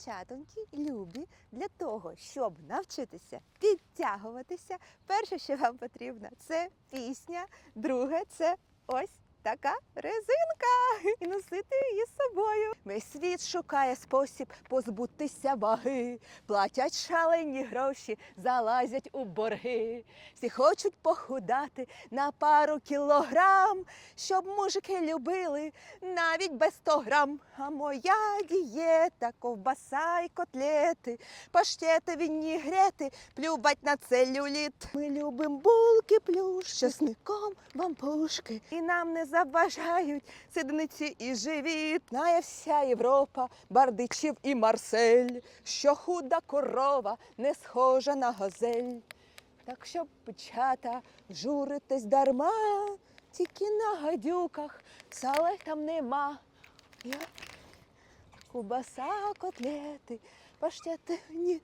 Дівчатоньки, любі, для того, щоб навчитися підтягуватися, перше, що вам потрібно, це пісня. Друге, це ось така резинка. І носити її з собою. Весь світ шукає спосіб позбутися ваги. Платять шалені гроші, залазять у борги. Всі хочуть похудати на пару кілограм, щоб мужики любили навіть без 100 грам. А моя дієта, ковбаса і котлети, паштети, вінігрети, плювать на целюліт. Ми любим булки плюш, з чесником бамбушки. І нам не заважають сидниці і живіт. Знає вся Європа, бардичів і Марсель, що худа корова не схожа на газель. Так що, печата, журитесь дарма, тільки на гадюках сала там нема. Я... Кубаса, котлети, паштети, ні.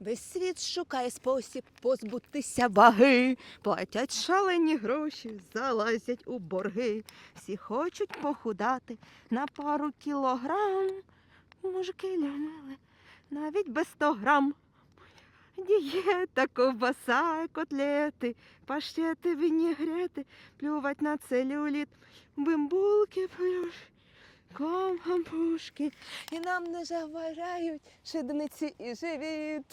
Весь світ шукає спосіб позбутися ваги. Платять шалені гроші, залазять у борги. Всі хочуть похудати на пару кілограм. Мужики лямили навіть без 100 грам. Дієта, ковбаса, котлети, паштети, вінігрети, плювать на целюліт, бимбулки плюш, комгампушки. І нам не заважають шидниці і живіт.